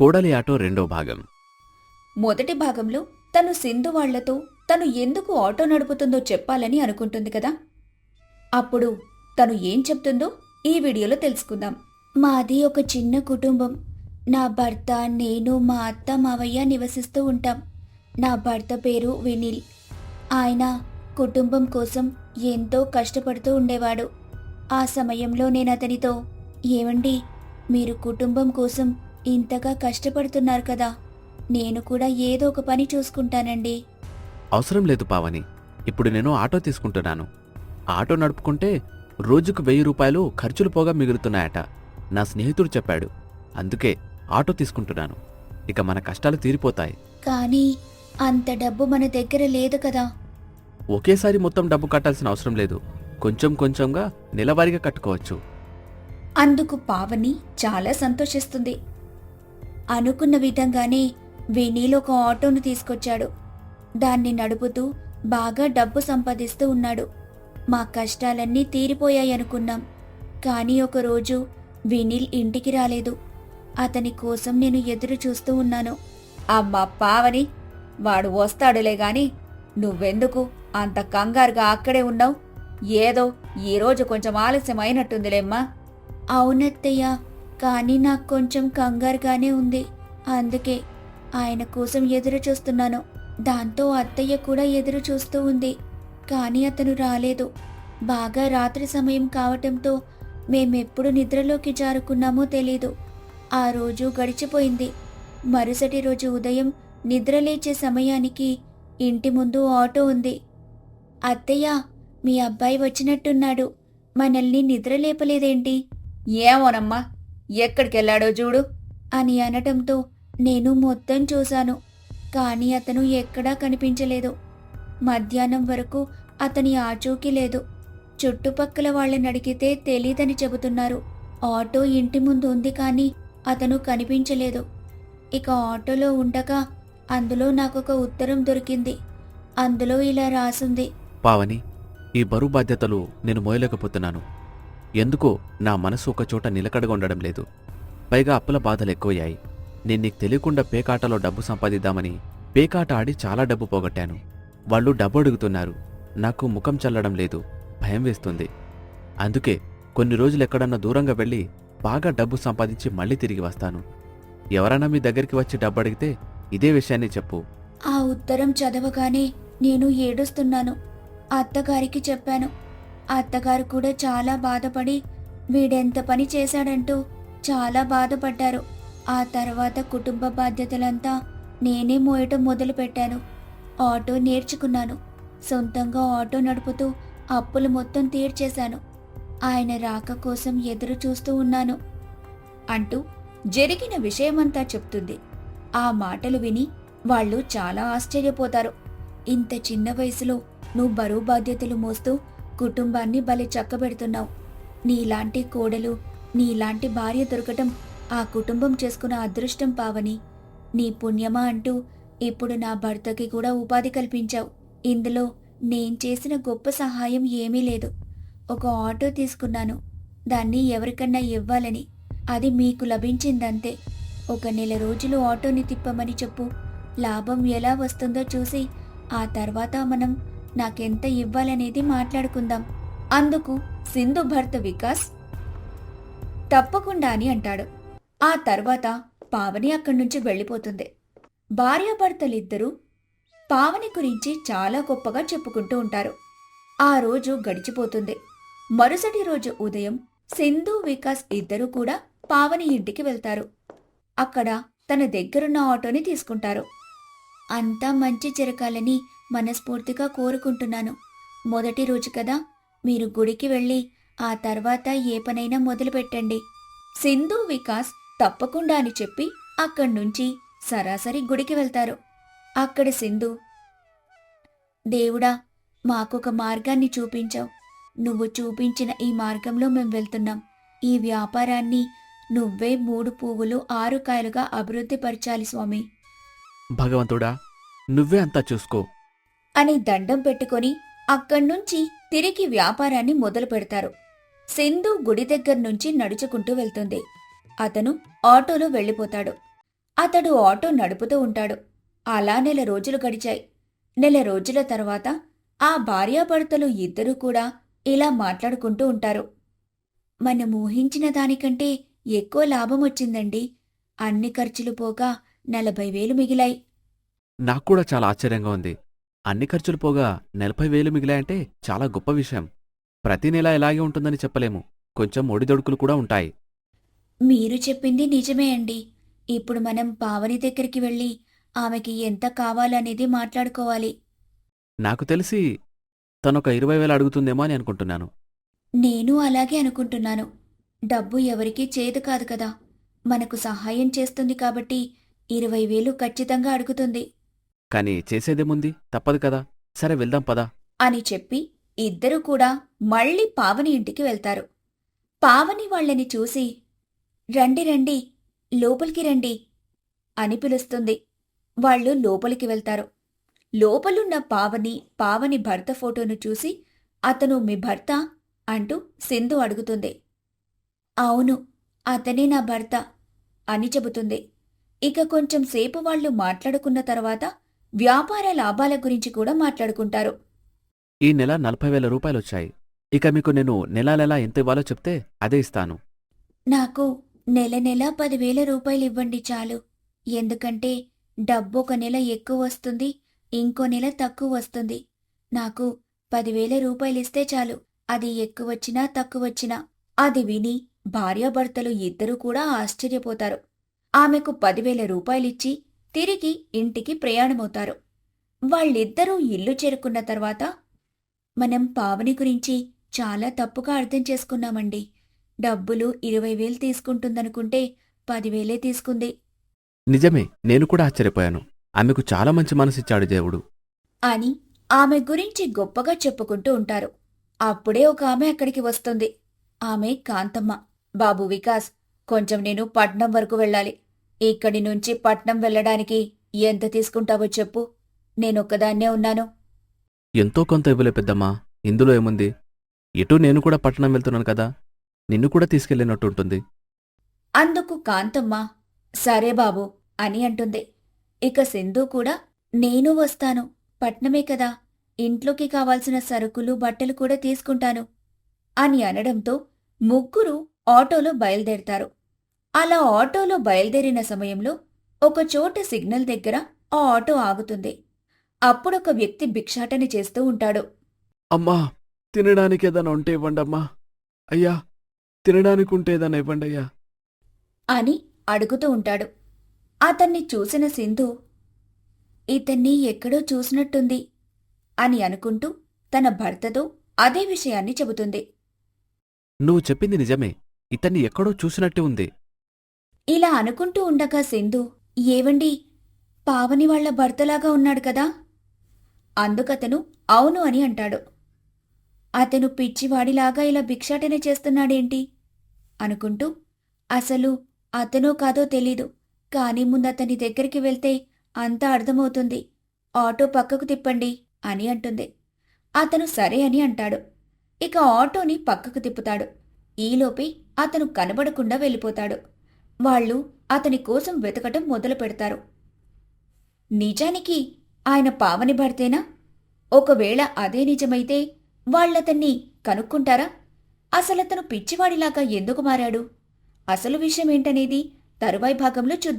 కోడలి auto రెండో భాగం. మొదటి భాగంలో తను సింధు వాళ్ళతో తను ఎందుకు ఆటో నడుపుతుందో చెప్పాలని అనుకుంటుంది కదా? అప్పుడు తను ఏం చెప్తుందో ఈ వీడియోలో తెలుసుకుందాం. మాది ఒక చిన్న కుటుంబం. నా భర్త నేను మా అత్త మావయ్య నివసిస్తూ ఉంటాం. నా భర్త పేరు వినిల్. ఆయన కుటుంబం కోసం ఎంతో కష్టపడుతూ ఉండేవాడు. ఆ సమయంలో నేను అతనితో ఏమండి మీరు కుటుంబం కోసం ఇంతగా కష్టపడుతున్నారు కదా. నేను కూడా ఏదో ఒక పని చూసుకుంటానండి. అవసరం లేదు పావని. ఇప్పుడు నేను ఆటో తీసుకుంటున్నాను. ఆటో నడుపుకుంటే రోజుకు వెయ్యి రూపాయలు ఖర్చులు పోగా మిగులుతున్నాయట. నా స్నేహితుడు చెప్పాడు. అందుకే ఆటో తీసుకుంటున్నాను. ఇక మన కష్టాలు తీరిపోతాయి. కానీ అంత డబ్బు మన దగ్గర లేదు కదా. ఒకేసారి మొత్తం డబ్బు కట్టాల్సిన అవసరం లేదు. కొంచెం కొంచెంగా నెలవారీగా కట్టుకోవచ్చు. అందుకు పావని చాలా సంతోషిస్తుంది. అనుకున్న విధంగానే వినీల్ ఒక ఆటోను తీసుకొచ్చాడు. దాన్ని నడుపుతూ బాగా డబ్బు సంపాదిస్తూ ఉన్నాడు. మా కష్టాలన్నీ తీరిపోయాయనుకున్నాం కానీ ఒకరోజు వినీల్ ఇంటికి రాలేదు. అతని కోసం నేను ఎదురు చూస్తూ ఉన్నాను. అమ్మా పావని వాడు వస్తాడులే గాని నువ్వెందుకు అంత కంగారుగా అక్కడే ఉన్నావు? ఏదో ఈరోజు కొంచెం ఆలస్యం అయినట్టుందిలేమ్మా అవునత్తయ్య కానీ నాకు కొంచెం కంగారుగానే ఉంది. అందుకే ఆయన కోసం ఎదురు చూస్తున్నాను. దాంతో అత్తయ్య కూడా ఎదురు చూస్తూ ఉంది. కానీ అతను రాలేదు. బాగా రాత్రి సమయం కావటంతో మేమెప్పుడు నిద్రలోకి జారుకున్నామో తెలీదు. ఆ రోజు గడిచిపోయింది. మరుసటి రోజు ఉదయం నిద్రలేచే సమయానికి ఇంటి ముందు ఆటో ఉంది. అత్తయ్య మీ అబ్బాయి వచ్చినట్టున్నాడు. మనల్ని నిద్రలేపలేదేంటి ఏమోనమ్మా. ఎక్కడికెళ్ళాడో చూడు అని అనటంతో నేను మొత్తం చూశాను కానీ అతను ఎక్కడా కనిపించలేదు. మధ్యాహ్నం వరకు అతని ఆచూకీ లేదు. చుట్టుపక్కల వాళ్ళని అడిగితే తెలీదని చెబుతున్నారు. ఆటో ఇంటి ముందు ఉంది కానీ అతను కనిపించలేదు. ఇక ఆటోలో ఉండగా అందులో నాకొక ఉత్తరం దొరికింది. అందులో ఇలా రాసుంది. పావని ఈ బరువు బాధ్యతలు నేను మోయలేకపోతున్నాను. ఎందుకో నా మనసు ఒకచోట నిలకడగా ఉండడం లేదు. పైగా అప్పుల బాధలు ఎక్కువయ్యాయి. నేను నీకు తెలియకుండా పేకాటలో డబ్బు సంపాదిద్దామని పేకాట ఆడి చాలా డబ్బు పోగొట్టాను. వాళ్ళు డబ్బు అడుగుతున్నారు. నాకు ముఖం చల్లడం లేదు. భయం వేస్తుంది. అందుకే కొన్ని రోజులు ఎక్కడన్నా దూరంగా వెళ్ళి బాగా డబ్బు సంపాదించి మళ్ళీ తిరిగి వస్తాను. ఎవరైనా మీ దగ్గరికి వచ్చి డబ్బు అడిగితే ఇదే విషయాన్ని చెప్పు. ఆ ఉత్తరం చదవగానే నేను ఏడుస్తున్నాను. అత్తగారికి చెప్పాను. అత్తగారు కూడా చాలా బాధపడి వీడెంత పని చేశాడంటూ చాలా బాధపడ్డారు. ఆ తర్వాత కుటుంబ బాధ్యతలంతా నేనే మోయటం మొదలుపెట్టాను. ఆటో నేర్చుకున్నాను. సొంతంగా ఆటో నడుపుతూ అప్పులు మొత్తం తీర్చేశాను. ఆయన రాక కోసం ఎదురు చూస్తూ ఉన్నాను. అంటూ జరిగిన విషయమంతా చెప్తుంది. ఆ మాటలు విని వాళ్ళు చాలా ఆశ్చర్యపోతారు. ఇంత చిన్న వయసులో నువ్వు బరువు బాధ్యతలు మోస్తూ కుటుంబాన్ని బలి చక్కబెడుతున్నావు. నీలాంటి కోడలు నీలాంటి భార్య దొరకటం ఆ కుటుంబం చేసుకున్న అదృష్టం పావని. నీ పుణ్యమా అంటూ ఇప్పుడు నా భర్తకి కూడా ఉపాధి కల్పించావు. ఇందులో నేను చేసిన గొప్ప సహాయం ఏమీ లేదు. ఒక ఆటో తీసుకున్నాను. దాన్ని ఎవరికన్నా ఇవ్వాలని. అది మీకు లభించిందంతే. ఒక నెల రోజులు ఆటోని తిప్పమని చెప్పు. లాభం ఎలా వస్తుందో చూసి ఆ తర్వాత మనం నాకెంత ఇవ్వాలనేది మాట్లాడుకుందాం. అందుకు సింధు భర్త వికాస్ తప్పకుండా అని అంటాడు. ఆ తర్వాత పావని అక్కడి నుంచి వెళ్ళిపోతుంది. భార్యాభర్తలిద్దరూ పావని గురించి చాలా గొప్పగా చెప్పుకుంటూ ఉంటారు. ఆ రోజు గడిచిపోతుంది. మరుసటి రోజు ఉదయం సింధు వికాస్ ఇద్దరూ కూడా పావని ఇంటికి వెళ్తారు. అక్కడ తన దగ్గరున్న ఆటోని తీసుకుంటారు. అంతా మంచి జరగాలని మనస్ఫూర్తిగా కోరుకుంటున్నాను. మొదటి రోజు కదా? మీరు గుడికి వెళ్ళి ఆ తర్వాత ఏ పనైనా మొదలుపెట్టండి. సింధు వికాస్ తప్పకుండా అని చెప్పి అక్కడి నుంచి సరాసరి గుడికి వెళ్తారు. అక్కడ సింధు దేవుడా మాకొక మార్గాన్ని చూపించావు. నువ్వు చూపించిన ఈ మార్గంలో మేం వెళ్తున్నాం. ఈ వ్యాపారాన్ని నువ్వే మూడు పువ్వులు ఆరు కాయలుగా అభివృద్ధి పరచాలి స్వామి. భగవంతుడా నువ్వే అంతా చూసుకో. అని దండం పెట్టుకొని అక్కడ్నుంచి తిరిగి వ్యాపారాన్ని మొదలు పెడతారు. సింధు గుడి దగ్గర నుంచి నడుచుకుంటూ వెళ్తుంది. అతను ఆటోలో వెళ్ళిపోతాడు. అతడు ఆటో నడుపుతూ ఉంటాడు. అలా నెల రోజులు గడిచాయి. నెల రోజుల తర్వాత ఆ భార్యాభర్తలు ఇద్దరూ కూడా ఇలా మాట్లాడుకుంటూ ఉంటారు. మనం ఊహించిన దానికంటే ఎక్కువ లాభం వచ్చిందండి. అన్ని ఖర్చులు పోగా నలభై వేలు మిగిలాయి. నాకు కూడా చాలా ఆశ్చర్యంగా ఉంది. అన్ని ఖర్చులు పోగా నలభై వేలు మిగిలాయంటే చాలా గొప్ప విషయం. ప్రతి నెల ఇలాగే ఉంటుందని చెప్పలేము. కొంచెం ఒడిదొడుకులు కూడా ఉంటాయి. మీరు చెప్పింది నిజమే అండి. ఇప్పుడు మనం పావని దగ్గరికి వెళ్ళి ఆమెకి ఎంత కావాలనేది మాట్లాడుకోవాలి. నాకు తెలిసి తనొక ఇరవై వేలు అడుగుతుందేమో అని అనుకుంటున్నాను. నేను అలాగే అనుకుంటున్నాను. డబ్బు ఎవరికీ చేదు కాదు కదా. మనకు సహాయం చేస్తుంది కాబట్టి ఇరవై వేలు ఖచ్చితంగా అడుగుతుంది. కానీ చేసేదేముంది? తప్పదు కదా. సరే వెళ్దాం పదా. అని చెప్పి ఇద్దరూ కూడా మళ్ళీ పావని ఇంటికి వెళ్తారు. పావని వాళ్ళని చూసి రండి రండి లోపలికి రండి అని పిలుస్తుంది. వాళ్ళు లోపలికి వెళ్తారు. లోపలున్న పావని పావని భర్త ఫోటోను చూసి అతను మీ భర్త అంటూ సింధు అడుగుతుంది. అవును అతనే నా భర్త అని చెబుతుంది. ఇక కొంచెం సేపు వాళ్ళు మాట్లాడుకున్న తర్వాత వ్యాపార లాభాల గురించి కూడా మాట్లాడుకుంటారు. ఈ నెల నలభై వేల రూపాయలు వచ్చాయి ఇక మీకు నేను నెల నెలా ఎంత ఇవ్వాలో చెప్తే అదే ఇస్తాను. నాకు నెల నెల పదివేల రూపాయలు ఇవ్వండి చాలు. ఎందుకంటే డబ్బు ఒక నెల ఎక్కువ వస్తుంది ఇంకో నెల తక్కువ వస్తుంది. నాకు పదివేల రూపాయలు ఇస్తే చాలు. అది ఎక్కువ వచ్చినా తక్కువ వచ్చినా. అది విని భార్యాభర్తలు ఇద్దరూ కూడా ఆశ్చర్యపోతారు. ఆమెకు పదివేల రూపాయలిచ్చి తిరిగి ఇంటికి ప్రయాణమవుతారు. వాళ్ళిద్దరూ ఇల్లు చేరుకున్న తర్వాత మనం పావని గురించి చాలా తప్పుగా అర్థం చేసుకున్నామండి. డబ్బులు ఇరవై వేలు తీసుకుంటుందనుకుంటే పదివేలే తీసుకుంది. నిజమే నేను కూడా ఆశ్చర్యపోయాను. ఆమెకు చాలా మంచి మనసిచ్చాడు దేవుడు. అని ఆమె గురించి గొప్పగా చెప్పుకుంటూ ఉంటారు. అప్పుడే ఒక ఆమె అక్కడికి వస్తుంది. ఆమె కాంతమ్మ. బాబు వికాస్ కొంచెం నేను పట్నం వరకు వెళ్ళాలి. ఇక్కడి నుంచి పట్నం వెళ్ళడానికి ఎంత తీసుకుంటావో చెప్పు. నేనొక్కదాన్నే ఉన్నాను. ఎంతో కొంత ఇవ్వలే పెద్దమ్మా. ఇందులో ఏముంది? ఎటూ నేను కూడా పట్టణం వెళ్తున్నాను కదా. నిన్ను కూడా తీసుకెళ్ళినట్టు ఉంటుంది. అందుకు కాంతమ్మ సరే బాబు అని అంటుంది. ఇక సింధు కూడా నేను వస్తాను. పట్నమే కదా. ఇంట్లోకి కావాల్సిన సరుకులు బట్టలు కూడా తీసుకుంటాను అని అనడంతో ముగ్గురు ఆటోలో బయలుదేరతారు. అలా ఆటోలో బయలుదేరిన సమయంలో ఒక చోట సిగ్నల్ దగ్గర ఆ ఆటో ఆగుతుంది. అప్పుడొక వ్యక్తి భిక్షాటన చేస్తూ ఉంటాడు. అమ్మా తినడానికి ఏదైనా ఉంటే ఇవ్వండి అమ్మా. అయ్యా తినడానికి ఉంటే ఏదైనా ఇవ్వండి అయ్యా. అని అడుగుతూ ఉంటాడు. అతన్ని చూసిన సింధు ఇతన్ని ఎక్కడో చూసినట్టుంది అని అనుకుంటూ తన భర్తతో అదే విషయాన్ని చెబుతుంది. నువ్వు చెప్పింది నిజమే. ఇతన్ని ఎక్కడో చూసినట్టే ఉంది. ఇలా అనుకుంటూ ఉండగా సింధు ఏవండి? పావని వాళ్ళ భర్తలాగా ఉన్నాడు కదా? అందుకతను అవును అని అంటాడు. అతను పిచ్చివాడిలాగా ఇలా భిక్షాటన చేస్తున్నాడేంటి? అనుకుంటూ అసలు అతనో కాదో తెలీదు కానీ ముందు అతని దగ్గరికి వెళ్తే అంతా అర్థమవుతుంది. ఆటో పక్కకు తిప్పండి అని అంటుంది. అతను సరే అని అంటాడు. ఇక ఆటోని పక్కకు తిప్పుతాడు. ఈలోపే అతను కనబడకుండా వెళ్ళిపోతాడు. వాళ్ళు అతని కోసం వెతకటం మొదలు పెడతారు. నిజానికి ఆయన పావని భర్తేనా? ఒకవేళ అదే నిజమైతే వాళ్ళతన్ని కనుక్కుంటారా? అసలతను పిచ్చివాడిలాగా ఎందుకు మారాడు? అసలు విషయం ఏంటనేది తరువాయి భాగంలో చూద్దాం.